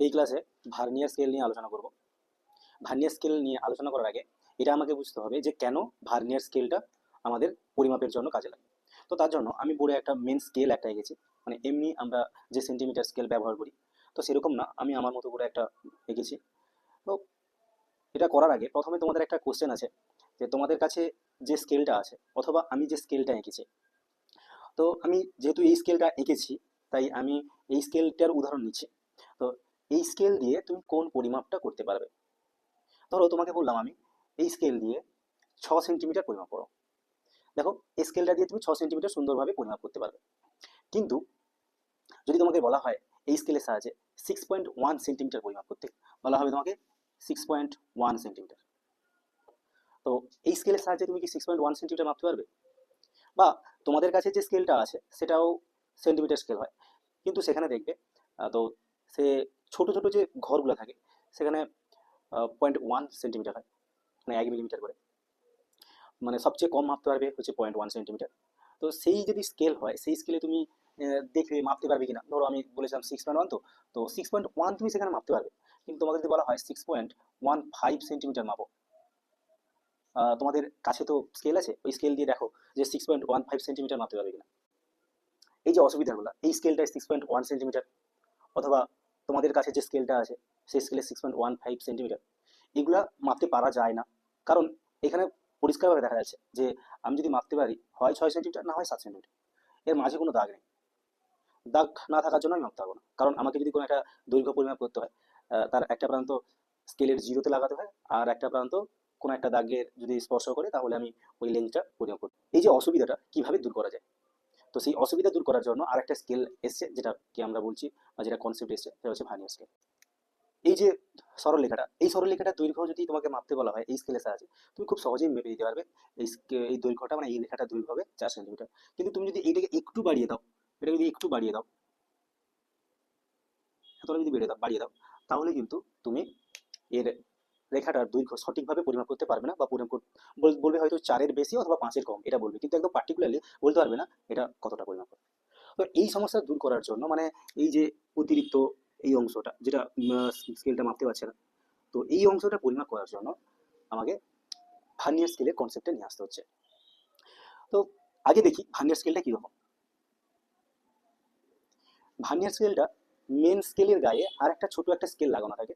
এই ক্লাসে vernier scale নিয়ে আলোচনা করব। ভার্নিয়ার স্কেল নিয়ে আলোচনা করার আগে এটা আমাকে বুঝতে হবে যে কেন ভার্নিয়ার স্কেলটা আমাদের পরিমাপের জন্য কাজে লাগে। তো তার জন্য আমি বোর্ডে একটা মেন স্কেল একটা এঁকেছি। মানে এমনি আমরা যে সেন্টিমিটার স্কেল ব্যবহার করি, তো সেরকম না, আমি আমার মতো করে একটা এঁকেছি। তো এটা করার আগে প্রথমে তোমাদের একটা কোশ্চেন আছে যে তোমাদের কাছে যে স্কেলটা আছে অথবা আমি যে স্কেলটা এঁকেছি। তো আমি যেহেতু এই স্কেলটা এঁকেছি, তাই আমি এই স্কেলটার উদাহরণ নিচ্ছি। তো এই স্কেল দিয়ে তুমি কোন পরিমাপটা করতে পারবে? ধরো তোমাকে বললাম আমি, এই স্কেল দিয়ে ছ সেন্টিমিটার পরিমাপ করো। দেখো, এই স্কেলটা দিয়ে তুমি ছ সেন্টিমিটার সুন্দরভাবে পরিমাপ করতে পারবে। কিন্তু যদি তোমাকে বলা হয় এই স্কেলের সাহায্যে সিক্স পয়েন্ট ওয়ান সেন্টিমিটার পরিমাপ করতে, বলা হবে তোমাকে সিক্স পয়েন্ট ওয়ান সেন্টিমিটার তো এই স্কেলের সাহায্যে তুমি কি সিক্স পয়েন্ট ওয়ান সেন্টিমিটার মাপতে পারবে? বা তোমাদের কাছে যে স্কেলটা আছে, সেটাও সেন্টিমিটার স্কেল হয়। কিন্তু সেখানে দেখবে তো সে ছোট ছোট যে ঘরগুলো থাকে, সেখানে পয়েন্ট ওয়ান সেন্টিমিটার হয় মানে এক মিলিমিটার করে। মানে সবচেয়ে কম মাপতে পারবে হচ্ছে পয়েন্ট ওয়ান সেন্টিমিটার তো সেই যদি স্কেল হয়, সেই স্কেলে তুমি দেখবে মাপতে পারবে কিনা? ধরো আমি বলেছিলাম সিক্স পয়েন্ট ওয়ান তো তো সিক্স পয়েন্ট ওয়ান তুমি সেখানে মাপতে পারবে। কিন্তু তোমাকে যদি বলা হয় six point one five centimetre মাপো তোমাদের কাছে তো স্কেল আছে, ওই স্কেল দিয়ে দেখো যে six point one five centimetre মাপতে পারবে কিনা। এই যে অসুবিধাগুলো, এই স্কেলটায় সিক্স পয়েন্ট ওয়ান সেন্টিমিটার অথবা তোমাদের কাছে যে স্কেলটা আছে, সেই স্কেলে six point one five centimetre এগুলা মাপতে পারা যায় না। কারণ এখানে পরিষ্কারভাবে দেখা যাচ্ছে যে, আমি যদি মাপতে পারি, হয় ছয় সেন্টিমিটার না হয় সাত সেন্টিমিটার এর মাঝে কোনো দাগ নেই। দাগ না থাকার জন্য আমি মাপতে পারব না। কারণ আমাকে যদি কোনো একটা দৈর্ঘ্য পরিমাপ করতে হয় তার একটা প্রান্ত স্কেলের জিরোতে লাগাতে হয়, আর একটা প্রান্ত কোনো একটা দাগের যদি স্পর্শ করে, তাহলে আমি ওই লেন্সটা পরিমাপ করব। এই যে অসুবিধাটা কীভাবে দূর করা যায়? তো সেই অসুবিধা দূর করার জন্য আর একটা স্কেল এসছে, যেটা কি আমরা বলছি বা যেটা কনসেপ্ট এসছে, সেটা হচ্ছে ভার্নিয়ার স্কেল। এই যে সরলরেখাটা, এই সরলরেখাটার দৈর্ঘ্য যদি তোমাকে মাপতে বলা হয়, এই স্কেলের সাহায্যে তুমি খুব সহজেই মেপে দিতে পারবে। এই এই দৈর্ঘ্যটা মানে এই রেখাটার দৈর্ঘ্য হবে চার সেন্টিমিটার কিন্তু তুমি যদি এইটাকে একটু বাড়িয়ে দাও এটা যদি একটু বাড়িয়ে দাও, এতটা যদি বেড়ে দাও, বাড়িয়ে দাও, তাহলে কিন্তু তুমি এর রেখাটার দৈর্ঘ্য সঠিকভাবে পরিমাপ করতে পারবে না বা পরিমাপ বলবে হয়তো চারের বেশি অথবা পাঁচের কম, এটা বলবে। কিন্তু একদম পার্টিকুলারলি বলতে পারবে না এটা কতটা পরিমাপ করে তো এই সমস্যা দূর করার জন্য মানে এই যে অতিরিক্ত এই অংশটা, যেটা স্কেলটা মাপতে পারছে না, তো এই অংশটা পরিমাপ করার জন্য আমাকে ভার্নিয়ার স্কেলের কনসেপ্টে নিয়ে আসতে হচ্ছে। তো আগে দেখি ভার্নিয়ার স্কেলটা কীরকম। ভার্নিয়ার স্কেলটা মেন স্কেলের গায়ে আর একটা ছোট একটা স্কেল লাগানো থাকে,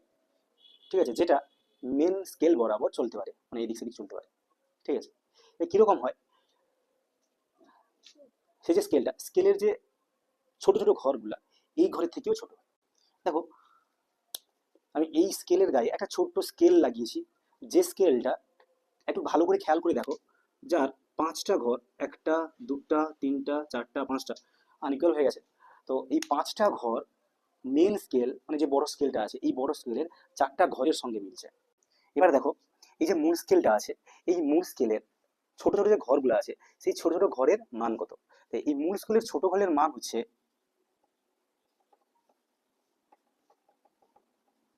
ঠিক আছে? যেটা মেন স্কেল বরাবর চলতে পারে মানে এদিক সেদিক চলতে পারে, ঠিক আছে? কীরকম হয়? সেই যে স্কেলটা স্কেলের যে ছোট ছোট ঘরগুলা, এই ঘরের থেকেও ছোট। দেখো, আমি এই স্কেলের গায়ে একটা ছোট্ট স্কেল লাগিয়েছি, যে স্কেলটা একটু ভালো করে খেয়াল করে দেখো, যার পাঁচটা ঘর, একটা, দুটা, তিনটা, চারটা, পাঁচটা আনইকুয়াল হয়ে গেছে। তো এই পাঁচটা ঘর মেন স্কেল মানে যে বড় স্কেলটা আছে, এই বড় স্কেলের চারটা ঘরের সঙ্গে মিলছে। এবার দেখো, এই যে মূল স্কেলটা আছে, এই মূল স্কেলের ছোট ছোট যে ঘরগুলো আছে, সেই ছোট ছোট ঘরের মান কত? এই মূল স্কেলের ছোট ঘরের মান হচ্ছে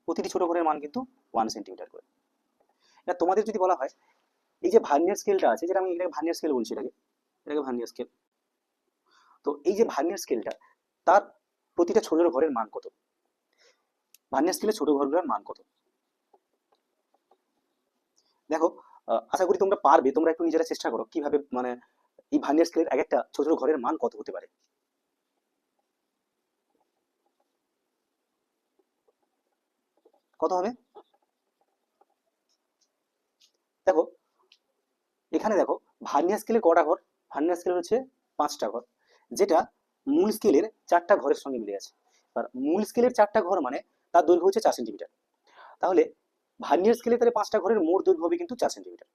প্রতিটি ছোট ঘরের মান কিন্তু ওয়ান সেন্টিমিটার করে। এবার তোমাদের যদি বলা হয়, এই যে ভার্নিয়ার স্কেলটা আছে, যেটা আমি এটাকে ভার্নিয়ার স্কেল বলছি এটাকে এটাকে ভার্নিয়ার স্কেল তো এই যে ভার্নিয়ার স্কেলটা তার প্রতিটা ছোট ছোট ঘরের মান কত? ভার্নিয়ার স্কেলের ছোট ঘরগুলোর মান কত? দেখো আশা করি তোমরা পারবে, তোমরা একটু নিজেরা চেষ্টা করো কীভাবে মানে এই ভার্নিয়ার স্কেলের এক একটা ছোট ছোট ঘরের মান কত হতে পারে। কত হবে? দেখো, এখানে দেখো, ভার্নিয়ার স্কেলের কটা ঘর? ভার্নিয়ার স্কেলের হচ্ছে পাঁচটা ঘর, যেটা মূল স্কেলের চারটা ঘরের সঙ্গে মিলে আছে আর মূল স্কেলের চারটা ঘর মানে তার দৈর্ঘ্য হচ্ছে চার সেন্টিমিটার। তাহলে ভার্নিয়ার স্কেলে তাহলে পাঁচটা ঘরের মোট দৈর্ঘ্য হবে কিন্তু চার সেন্টিমিটার।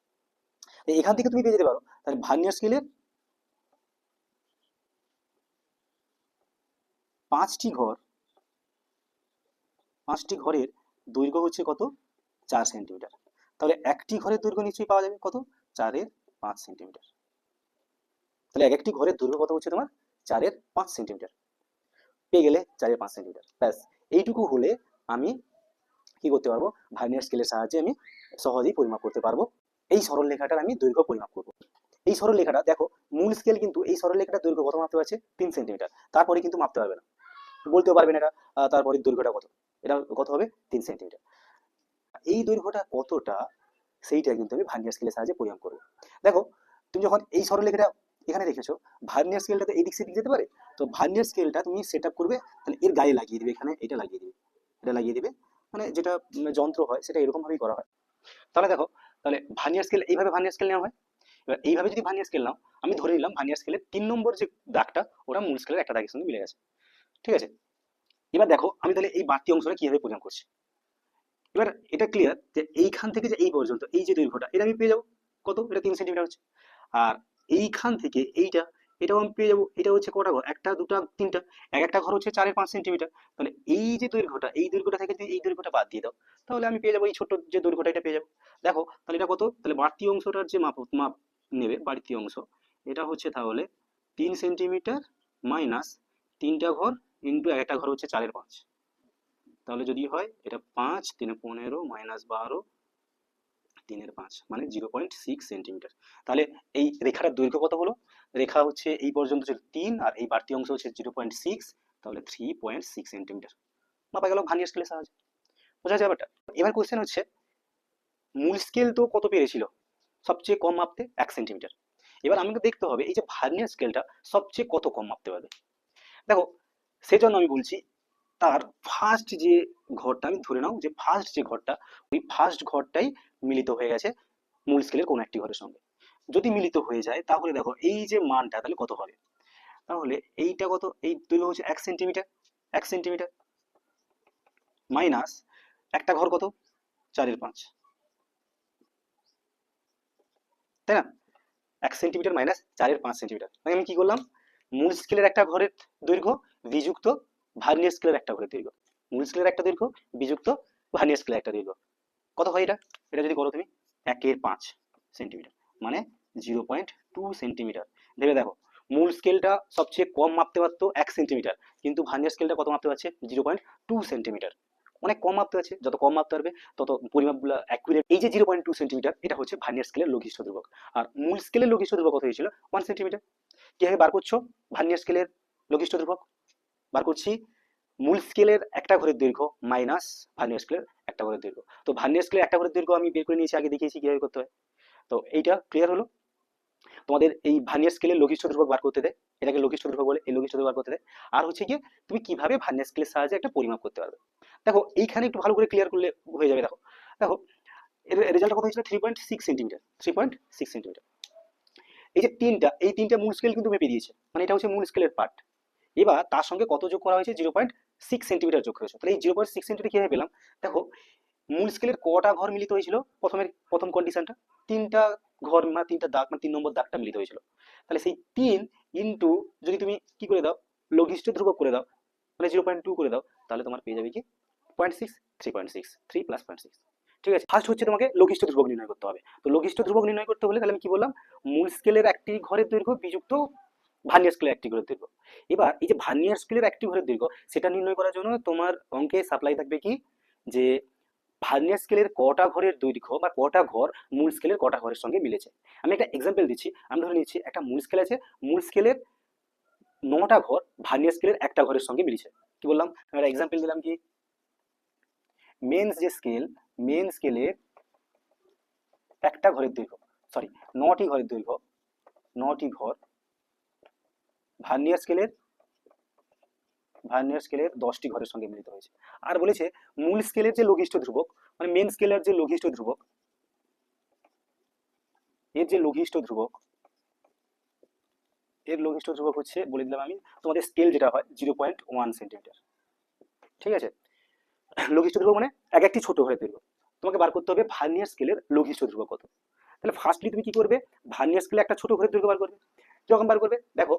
এখান থেকে তুমি পেয়ে যেতে পারো। তাহলে ভার্নিয়ার স্কেলের পাঁচটি ঘর, পাঁচটি ঘরের দৈর্ঘ্য হচ্ছে কত? চার সেন্টিমিটার। তাহলে একটি ঘরের দৈর্ঘ্য নিশ্চয়ই পাওয়া যাবে কত? চারের পাঁচ সেন্টিমিটার। তাহলে এক একটি ঘরের দৈর্ঘ্য কত হচ্ছে তোমার? চারের পাঁচ সেন্টিমিটার। পেয়ে গেলে চারের পাঁচ সেন্টিমিটার। ব্যাস, এইটুকু হলে আমি কি করতে পারব? ভার্নিয়ার স্কেলের সাহায্যে আমি সহজেই পরিমাপ করতে পারব। এই সরল রেখাটার আমি দৈর্ঘ্য পরিমাপ করব। এই সরল রেখাটা দেখো, মূল স্কেল কিন্তু এই সরল রেখাটার দৈর্ঘ্য কত মাপতে পারছে? তিন সেন্টিমিটার। তারপরে কিন্তু মাপতে পারবে না। বলতেও পারবে না এটা তারপরে দৈর্ঘ্যটা কত? এটা কত হবে? তিন সেন্টিমিটার। এই দৈর্ঘ্যটা কতটা, সেইটা কিন্তু আমি ভার্নিয়ার স্কেলের সাহায্যে পরিমাপ করব। দেখো, তুমি যখন এই সরলরেখাটা এখানে রেখেছো, ভার্নিয়ার স্কেলটা তো এদিক সেদিক যেতে পারে? তো ভার্নিয়ার স্কেলটা তুমি সেট আপ করবে, তাহলে এর গায়ে লাগিয়ে দিবে এখানে, এটা লাগিয়ে দিবে, এটা লাগিয়ে দিবে। মানে যেটা যন্ত্র হয়, সেটা এরকম ভাবেই করা হয়। তাহলে দেখো, তাহলে ভার্নিয়ার স্কেল, এইভাবে ভার্নিয়ার স্কেল নেওয়া হয়? এবার এইভাবে যদি ভার্নিয়ার স্কেল নাও, আমি ধরে নিলাম ভার্নিয়ার স্কেলের তিন নম্বর যে দাগটা, ওটা মূল স্কেলের একটা দাগের সঙ্গে মিলে গেছে। ঠিক আছে? এবার দেখো, আমি তাহলে এই বাড়তি অংশটা কীভাবে পরিমাপ করছি? এবার এটা ক্লিয়ার যে এইখান থেকে যে এই পর্যন্ত, এই যে দৈর্ঘ্যটা, এটা আমি পেয়ে যাব। কত? এটা তিন সেন্টিমিটার হচ্ছে। আর এইখান থেকে এইটা এটাও আমি পেয়ে যাব এটা হচ্ছে কটা ঘর? একটা, দুটা, তিনটা, এক একটা ঘর হচ্ছে চারের পাঁচ সেন্টিমিটার তাহলে এই যে দৈর্ঘ্যটা, এই দৈর্ঘ্যটা থেকে যদি এই দৈর্ঘ্যটা বাদ দিয়ে দাও, তাহলে আমি পেয়ে যাব এই ছোট যে দৈর্ঘ্যটা, এটা পেয়ে যাব। দেখো, তাহলে এটা কত? তাহলে বাড়তি অংশটার যে মাপ মাপ নেবে, বাড়তি অংশ, এটা হচ্ছে তাহলে তিন সেন্টিমিটার মাইনাস তিনটা ঘর ইন্টু এক একটা ঘর হচ্ছে চারের পাঁচ। তাহলে যদি হয়, এটা পাঁচ তিনে পনেরো মাইনাস বারো তিনের পাঁচ মানে জিরো পয়েন্ট সিক্স সেন্টিমিটার তাহলে এই রেখাটার দৈর্ঘ্য কত হলো রেখা হচ্ছে এই পর্যন্ত ছিল তিন আর এই বাড়তি অংশ হচ্ছে জিরো পয়েন্ট সিক্স তাহলে থ্রি পয়েন্ট সিক্স সেন্টিমিটার মাপা গেল ভানিয়ার স্কেলের সাহায্যে। বোঝা যাবে ব্যাপারটা? এবার কোয়েশ্চেন হচ্ছে, মূল স্কেল তো কত পেরেছিল? সবচেয়ে কম মাপতে এক সেন্টিমিটার এবার আমাকে দেখতে হবে, এই যে ভার্নিয়ার স্কেলটা সবচেয়ে কত কম মাপতে পারবে? দেখো, সেজন্য আমি বলছি, তার ফার্স্ট যে ঘরটা, আমি ধরে নাও যে ফার্স্ট যে ঘরটা, ওই ফার্স্ট ঘরটাই মিলিত হয়ে গেছে মূল স্কেলের কোনো একটি ঘরের সঙ্গে। যদি মিলিত হয়ে যায়, তাহলে দেখো এই যে মানটা তাহলে কত হবে? তাহলে এইটা কত? এই দৈর্ঘ্য হচ্ছে এক সেন্টিমিটার এক সেন্টিমিটার। মাইনাস একটা ঘর কত? চারের পাঁচ। তাই না? এক সেন্টিমিটার মাইনাস চারের পাঁচ সেন্টিমিটার। মানে আমি কি করলাম? মূল স্কেলের একটা ঘরের দৈর্ঘ্য বিযুক্ত ভার্নিয়ার স্কেলের একটা ঘরের দৈর্ঘ্য। মূল স্কেলের একটা দৈর্ঘ্য বিযুক্ত ভার্নিয়ার স্কেলের একটা দৈর্ঘ্য। কত হয় এটা? এটা যদি করো তুমি, একের পাঁচ সেন্টিমিটার। মানে জিরো পয়েন্ট টু সেন্টিমিটার। ভেবে দেখো, মূল স্কেলটা সবচেয়ে কম মাপতে পারতো এক সেন্টিমিটার, কিন্তু ভার্নিয়ার স্কেলটা কত মাপতে পারছে? Zero point two centimetre. অনেক কম মাপতে পারছে, যত কম মাপতে পারবে, তত পরিমাপগুলো অ্যাকুরেট এই যে জিরো পয়েন্ট টু সেন্টিমিটার, এটা হচ্ছে ভার্নিয়ার স্কেলের লঘিষ্ঠ ধ্রুবক। আর মূল স্কেলের লঘিষ্ঠ ধ্রুবক কত হয়েছিল? One centimetre. কীভাবে বার করছ? ভার্নিয়ার স্কেলের লঘিষ্ঠ ধ্রুবক। বার করছি, মূল স্কেলের একটা ঘরের দৈর্ঘ্য মাইনাস ভার্নিয়ার স্কেলের একটা ঘরের দৈর্ঘ্য। তো ভার্নিয়ার স্কেলের একটা ঘরের দৈর্ঘ্য আমি বের করে নিয়েছি, আগে দেখিয়েছি কীভাবে করতে হয়। তো এইটা ক্লিয়ার হলো? তোমাদের এই ভার্নিয়ার স্কেলের লঘিষ্ঠ ধ্রুবক বার করতে দেয় এটাকে লঘিষ্ঠ ধ্রুবক বলে, এই লঘিষ্ঠ ধ্রুবক বার করতে দেয় আর হচ্ছে কি তুমি কীভাবে ভার্নিয়ার স্কেলের সাহায্যে একটা পরিমাপ করতে পারবে? দেখো, এইখানে একটু ভালো করে ক্লিয়ার করলে হয়ে যাবে, দেখো। দেখো, এর রেজাল্ট কত হয়েছিল? Three point six centimetre three point six centimetre এই যে তিনটা, এই তিনটা মূল স্কেল কিন্তু মেপে দিয়েছে। মানে এটা হচ্ছে মূল স্কেলের পার্ট এবার তার সঙ্গে কত যোগ করা হয়েছে? জিরো পয়েন্ট সিক্স সেন্টিমিটার যোগ করেছে। তাহলে এই জিরো পয়েন্ট সিক্স সেন্টিমিটার কীভাবে পেলাম? দেখো মূল স্কেলের কটা ঘর মিলিত হয়েছিল? প্রথমের, প্রথম কন্ডিশনটা তিনটা ঘর মানে তিনটা দাগ মানে তিন নম্বর দাগটা মিলিত হয়েছিল। তাহলে সেই তিন ইন্টু যদি তুমি কি করে দাও, লঘিষ্ঠ ধ্রুবক করে দাও মানে জিরো পয়েন্ট টু করে দাও, তাহলে তোমার পেয়ে যাবে কি? Point six three point six three plus point six ঠিক আছে? ফার্স্ট হচ্ছে তোমাকে লঘিষ্ঠ ধ্রুবক নির্ণয় করতে হবে। তো লঘিষ্ঠ ধ্রুবক নির্ণয় করতে হলে তাহলে আমি কি বললাম? মূল স্কেলের একটি ঘরের দৈর্ঘ্য বিযুক্ত ভার্নিয়ার স্কেলের একটি ঘরের দৈর্ঘ্য। এবার এই যে ভার্নিয়ার স্কেলের একটি ঘরের দৈর্ঘ্য, সেটা নির্ণয় করার জন্য তোমার অঙ্কে সাপ্লাই থাকবে কি? যে ভার্নিয়ার স্কেলের কটা ঘরের দৈর্ঘ্য বা কটা ঘর মূল স্কেলের কটা ঘরের সঙ্গে মিলেছে। আমি একটা এক্সাম্পল দিচ্ছি। আমি ধরে নিচ্ছি একটা মূল স্কেল আছে, মূল স্কেলের নটা ঘর ভার্নিয়ার স্কেলের একটা ঘরের সঙ্গে মিলেছে। কি বললাম? একটা এক্সাম্পল দিলাম কি? মেন্স যে স্কেল মেন স্কেলের একটা ঘরের দৈর্ঘ্য সরি নটি ঘরের দৈর্ঘ্য নটি ঘর ভার্নিয়ার স্কেলের ভার্নিয়ার স্কেলের দশটি ঘরের সঙ্গে মিলিত হয়েছে। আর বলেছে, মূল স্কেলের যে লঘিষ্ঠ ধ্রুবক মানে মেন স্কেলের যে লঘিষ্ঠ ধ্রুবক, এর যে লঘিষ্ঠ ধ্রুবক, এর লঘিষ্ঠ ধ্রুবক হচ্ছে, বলে দিলাম আমি, তোমাদের স্কেল যেটা হয় জিরো পয়েন্ট ওয়ান সেন্টিমিটার ঠিক আছে? লঘিষ্ঠ ধ্রুবক মানে এক একটি ছোট ঘরের দৈর্ঘ্য। তোমাকে বার করতে হবে ভার্নিয়ার স্কেলের লঘিষ্ঠ ধ্রুবক কত। তাহলে ফার্স্টলি তুমি কি করবে? ভার্নিয়ার স্কেলে একটা ছোট ঘরের দৈর্ঘ্য বার করবে। কীরকম বার করবে? দেখো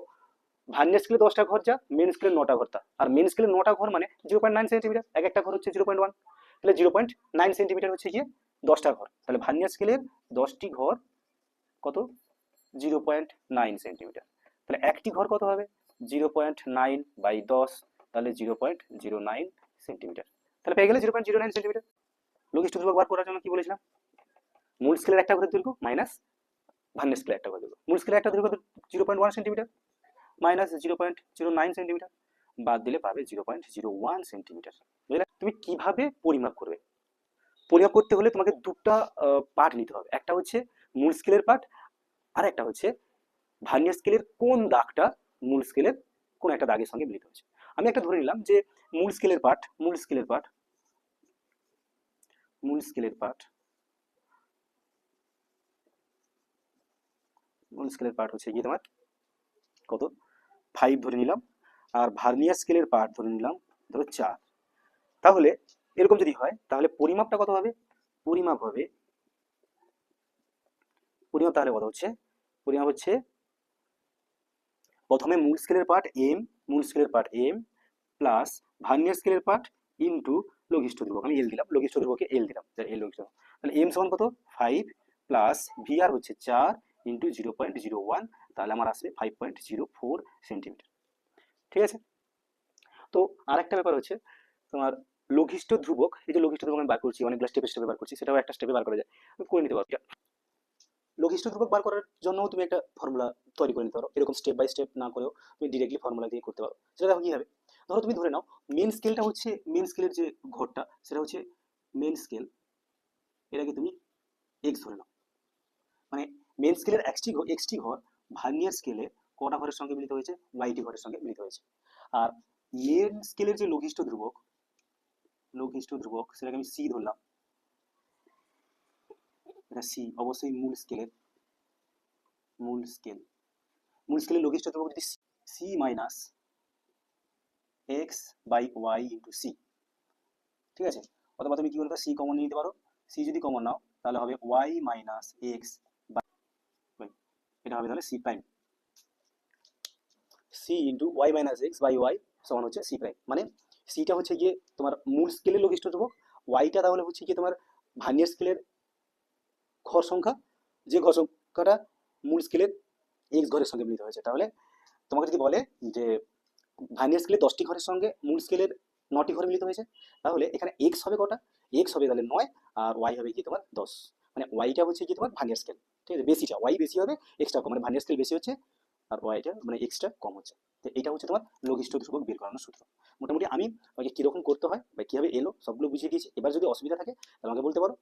ভার্নিয়ার স্কেলে দশটা ঘর যা মেন স্কেলে নটা ঘর তা। আর মেন স্কেলে নটা ঘর মানে জিরো পয়েন্ট নাইন সেন্টিমিটার এক একটা ঘর হচ্ছে জিরো পয়েন্ট ওয়ান তাহলে জিরো পয়েন্ট নাইন সেন্টিমিটার হচ্ছে গিয়ে দশটা ঘর। তাহলে ভার্নিয়ার স্কেলের দশটি ঘর কত? জিরো পয়েন্ট নাইন সেন্টিমিটার তাহলে একটি ঘর কত হবে? জিরো পয়েন্ট নাইন বাই দশ, তাহলে zero point zero nine centimetre তাহলে পেয়ে গেলে zero point zero nine centimetre লঘিষ্ঠ ধ্রুবক বার করার জন্য কি বলেছিলাম? মূল স্কেলের একটা ঘরের দৈর্ঘ্য মাইনাস ভার্নিয়ার স্কেলের একটা ঘরের দৈর্ঘ্য। মূল স্কেলের একটা দৈর্ঘ্য zero point one centimetre minus zero point zero nine centimetre বাদ দিলে পাবে zero point zero one centimetre বুঝলে? তুমি কীভাবে পরিমাপ করবে? পরিমাপ করতে হলে তোমাকে দুটা পার্ট নিতে হবে। একটা হচ্ছে মূল স্কেলের পার্ট আর একটা হচ্ছে ভার্নিয়ার স্কেলের কোন দাগটা মূল স্কেলের কোন একটা দাগের সঙ্গে মিলিত হচ্ছে আমি একটা ধরে নিলাম যে মূল স্কেলের পার্ট মূল স্কেলের পার্ট মূল স্কেলের পার্ট মূল স্কেলের পার্ট হচ্ছে গিয়ে তোমার কত? ফাইভ ধরে নিলাম, আর ভার্নিয়ার স্কেলের পার্ট ধরে নিলাম, ধরো চার। তাহলে এরকম যদি হয়, তাহলে পরিমাপটা কত হবে? পরিমাপ হবে, পরিমাপ তাহলে কত হচ্ছে? পরিমাপ হচ্ছে প্রথমে মূল স্কেলের পার্ট এম মূল স্কেলের পার্ট এম প্লাস ভার্নিয়ার স্কেলের পার্ট ইন্টু লঘিষ্ঠ ধ্রুবক। আমি এল দিলাম, লঘিষ্ঠ ধ্রুবকে এল দিলাম এল লঘিষ্ঠ। তাহলে এম সমান কত? ফাইভ প্লাস ভি আর হচ্ছে চার into zero point zero one তাহলে আমার আসবে five point zero four centimetre ঠিক আছে? তো আরেকটা ব্যাপার হচ্ছে, তোমার লঘিষ্ঠ ধ্রুবক, এই যে লঘিষ্ঠ ধ্রুবক আমি বার করছি অনেকগুলো স্টেপে স্টেপে বার করছি, সেটাও একটা স্টেপে বার করা যায়। তুমি করে নিতে পারো। লঘিষ্ঠ ধ্রুবক বার করার জন্য তুমি একটা ফর্মুলা তৈরি করে নিতে পারো। এরকম স্টেপ বাই স্টেপ না করেও তুমি ডিরেক্টলি ফর্মুলা দিয়ে করতে পারো। সেটা দেখো কি হবে ধরো তুমি ধরে নাও মেন স্কেলটা হচ্ছে মেন স্কেলের যে ঘরটা, সেটা হচ্ছে মেন স্কেল এটাকে তুমি এক্স ধরে নাও। মানে মেন স্কেলের এক্সটি ঘর এক্সটি ঘর ভার্নিয়ার স্কেলে কটা ঘরের সঙ্গে মিলিত হয়েছে? ওয়াইটি ঘরের সঙ্গে মিলিত হয়েছে। আর মেন স্কেলের যে লঘিষ্ঠ ধ্রুবক লঘিষ্ঠ ধ্রুবক, সেটাকে আমি সি ধরলাম। এটা সি অবশ্যই মূল স্কেলের মূল স্কেল মূল স্কেলের লঘিষ্ঠ ধ্রুবক যদি C minus X by Y into C ঠিক আছে? অথবা তুমি কি বলবে? সি কমন নিতে পারো। সি যদি কমন নাও, তাহলে হবে ওয়াই মাইনাস এক্স এটা হবে তাহলে C prime C into Y minus X by Y সমান হচ্ছে সি প্রাইম মানে সিটা হচ্ছে গিয়ে তোমার মূল স্কেলের লঘিষ্ঠ ধ্রুবক ওয়াইটা তাহলে হচ্ছে গিয়ে তোমার ভার্নিয়ার স্কেলের ঘর সংখ্যা, যে ঘর সংখ্যাটা মূল স্কেলের এক্স ঘরের সঙ্গে মিলিত হয়েছে। তাহলে তোমাকে যদি বলে যে ভার্নিয়ার স্কেলে দশটি ঘরের সঙ্গে মূল স্কেলের নটি ঘরে মিলিত হয়েছে, তাহলে এখানে এক্স হবে কটা? এক্স হবে তাহলে নয়, আর ওয়াই হবে কি তোমার দশ। মানে ওয়াইটা হচ্ছে কি তোমার ভার্নিয়ার স্কেল ঠিক আছে? বেশিটা। ওয়াই বেশি হবে এক্সট্রা কম। মানে ভার্নিয়ার স্কেল বেশি হচ্ছে আর ওয়াইটা মানে এক্সট্রা কম হচ্ছে। তো এটা হচ্ছে তোমার লঘিষ্ঠ ধ্রুবক বের করানোর সূত্র। মোটামুটি আমি কীরকম করতে হয় বা কীভাবে এলো সবগুলো বুঝিয়ে দিয়েছি। এবার যদি অসুবিধা থাকে, তাহলে আমাকে বলতে পারো।